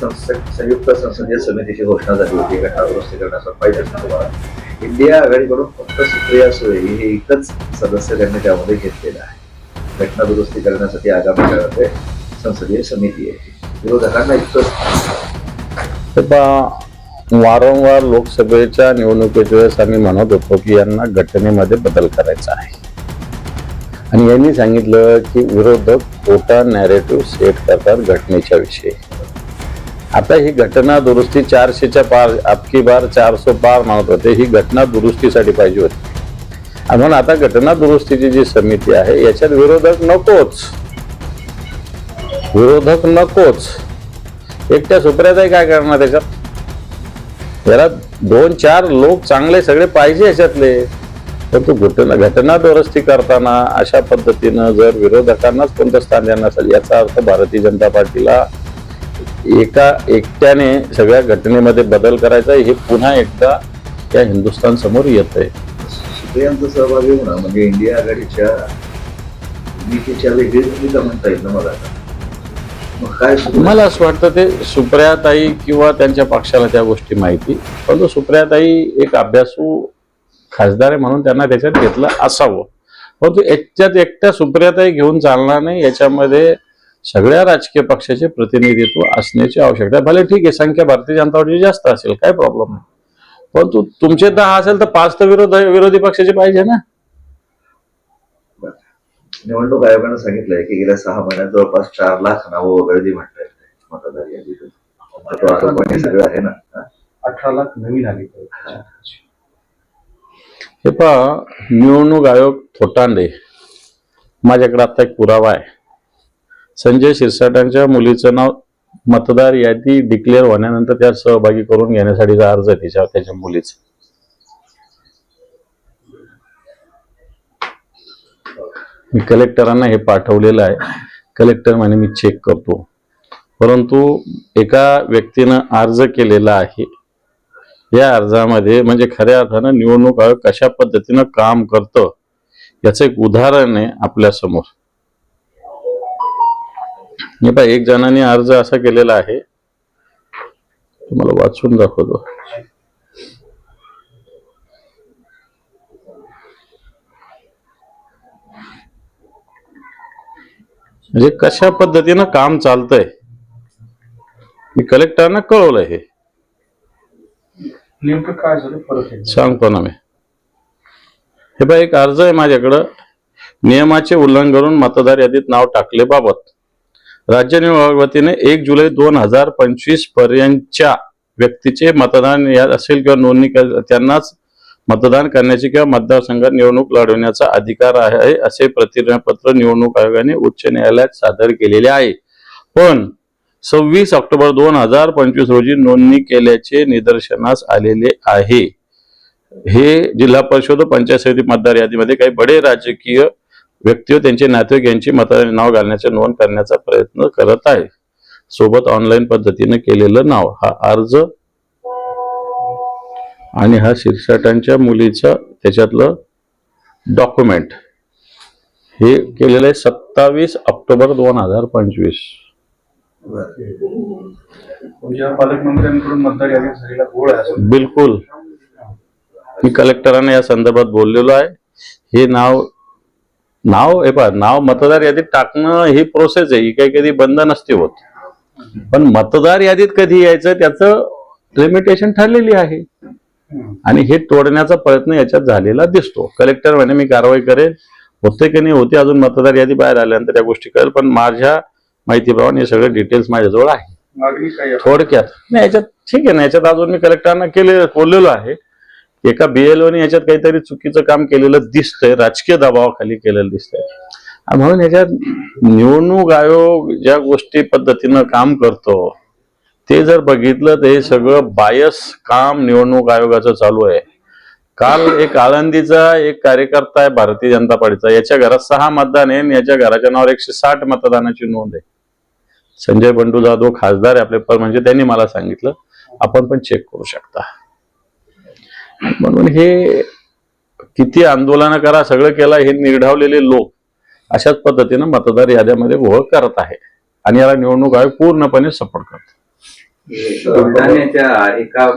संयुक्त संसदीय समितीची घोषणा झाली होती. घटना दुरुस्ती करण्याचा पाहिजे तुम्हाला इंडिया आघाडीकडून फक्त सुप्रिया सुळे हे एकच सदस्य त्यांनी त्यामध्ये घेतलेलं आहे. घटना दुरुस्ती करण्यासाठी आगामी काळात संसदीय समिती आहे. विरोधकांना इतकंच वारंवार लोकसभेच्या निवडणुकीच्या वेळेस आम्ही म्हणत होतो की यांना घटनेमध्ये बदल करायचा आहे. आणि यांनी सांगितलं की विरोधक खोटा नॅरेटिव्ह सेट करतात घटनेच्या विषयी. आता ही घटना दुरुस्ती चारशेच्या पार आपकी बार चारसो पार म्हणत होते. ही घटना दुरुस्तीसाठी पाहिजे होती. म्हणून आता घटना दुरुस्तीची जी समिती आहे याच्यात विरोधक नकोच. विरोधक नकोच. एकट्या सुप्रियाताई काय करणार त्याच्यात? जरा दोन चार लोक चांगले सगळे पाहिजे याच्यातले. परंतु घटना घटना दुरुस्ती करताना अशा पद्धतीनं जर विरोधकांनाच कोणतं स्थान देणार असेल याचा अर्थ भारतीय जनता पार्टीला एका एकट्याने सगळ्या घटनेमध्ये बदल करायचा हे पुन्हा एकदा या हिंदुस्थान समोर येत आहे सुप्रियांचा सहभाग होणं म्हणजे इंडिया आघाडीच्या नीतीच्या वेगळी भूमिका म्हणता येईल ना मला. मग काय मला असं वाटतं ते सुप्रियाताई किंवा त्यांच्या पक्षाला त्या गोष्टी माहिती परंतु सुप्रियाताई एक अभ्यासू खासदार आहे म्हणून त्यांना त्याच्यात घेतलं असावं. परंतु याच्यात एकट्या सुप्रियाताई घेऊन चालणार नाही याच्यामध्ये सगळ्या राजकीय पक्षाचे प्रतिनिधित्व असण्याची आवश्यकता आहे. भले ठीक आहे संख्या भारतीय जनता पार्टीची जास्त असेल काय प्रॉब्लेम नाही. परंतु तुमचे दहा असेल तर पाच तर विरोध विरोधी पक्षाचे पाहिजे ना. निवडणूक आयोगानं सांगितलंय की गेल्या सहा महिन्यात जवळपास चार लाख नावं वगळली म्हणतायत मतदार यादीतून. सगळं आहे ना? अठरा लाख नवीन आली. हे पहा निवडणूक आयोग थोटांडे माझ्याकडे आता एक पुरावा आहे. संजय शिरसाटांच्या मुलीचं नाव मतदार यादी डिक्लेअर होण्यानंतर त्यात सहभागी करून घेण्यासाठीचा अर्ज आहे तिच्या त्याच्या मुलीचा. मी कलेक्टरांना हे पाठवलेलं आहे. कलेक्टर म्हणे मी चेक करतो. परंतु एका व्यक्तीनं अर्ज केलेला आहे. या अर्जामध्ये म्हणजे खऱ्या अर्थानं निवडणूक आयोग कशा पद्धतीनं काम करतं याचं एक उदाहरण आहे आपल्यासमोर. हे पहा एक जणांनी अर्ज असा केलेला आहे. तुम्हाला वाचून दाखवतो. म्हणजे कशा पद्धतीनं काम चालतंय? मी कलेक्टरांना कळवलंय हे. नेमकं काय झालं? परत. सांगतो ना मी. हे बघा एक अर्ज आहे माझ्याकडं. नियमाचे उल्लंघन करून मतदार यादीत नाव टाकले बाबत राज्य निवडणूक वतीने एक जुलै दोन हजार पंचवीस पर्यंतच्या व्यक्तीचे मतदान या असेल किंवा नोंदणी कर- त्यांनाच मतदान करण्याची किंवा मतदारसंघात निवडणूक लढवण्याचा अधिकार आहे असे प्रतिज्ञापत्र निवडणूक आयोगाने उच्च न्यायालयात सादर केलेले आहे. पण सव्वीस ऑक्टोबर दोन हजार पंचवीस रोजी नोंदणी केल्याचे निदर्शनास आलेले आहे. हे जिल्हा परिषद पंचायत समिती मतदार यादीमध्ये काही बडे राजकीय व्यक्ती व त्यांचे नातेवाईक यांची मतदार नाव घालण्याचे नोंद करण्याचा प्रयत्न करत आहे. सोबत ऑनलाईन पद्धतीने केलेलं नाव हा अर्ज आणि हा शिरसाटांच्या मुलीचं त्याच्यातलं डॉक्युमेंट हे केलेलं आहे सत्तावीस ऑक्टोबर दोन हजार पंचवीस. बिलकुल. मी कलेक्टरांना या संदर्भात बोललेलो आहे. हे नाव नाव हे पहा नाव मतदार यादीत टाकणं ही प्रोसेस आहे. ही काही कधी बंद नसते होत. पण मतदार यादीत कधी यायचं त्याचं लिमिटेशन ठरलेली आहे. आणि हे तोडण्याचा प्रयत्न याच्यात झालेला दिसतो. कलेक्टर म्हणे मी कारवाई करेल होते की नाही होते. अजून मतदार यादी बाहेर आल्यानंतर या गोष्टी कळेल. पण माझ्या माहितीप्रमाणे हे सगळे डिटेल्स माझ्याजवळ आहे? थोडक्यात. नाही याच्यात ठीक आहे. ना याच्यात अजून मी कलेक्टरांना केले बोललेलो आहे. एका बीएलओने याच्यात काहीतरी चुकीचं काम केलेलं दिसतंय राजकीय दबावाखाली केलेलं दिसतंय. म्हणून याच्यात निवडणूक आयोग ज्या गोष्टी पद्धतीनं काम करतो ते जर बघितलं तर हे सगळं बायस काम निवडणूक आयोगाचं चालू आहे. काल एक आळंदीचा एक कार्यकर्ता आहे भारतीय जनता पार्टीचा याच्या घरात सहा मतदान आहे आणि याच्या घराच्या नावावर एकशे साठ मतदानाची नोंद आहे. संजय बंडू जाधव खासदार आहे आपले पण म्हणजे त्यांनी मला सांगितलं आपण पण चेक करू शकता. म्हणून हे किती आंदोलन करा सगळं केला हे निर्ढावलेले लोक अशाच पद्धतीनं मतदार याद्यामध्ये ओळख करत आहे. आणि याला निवडणूक आयोग पूर्णपणे सपोर्ट करतो. बुलढाण्याच्या एका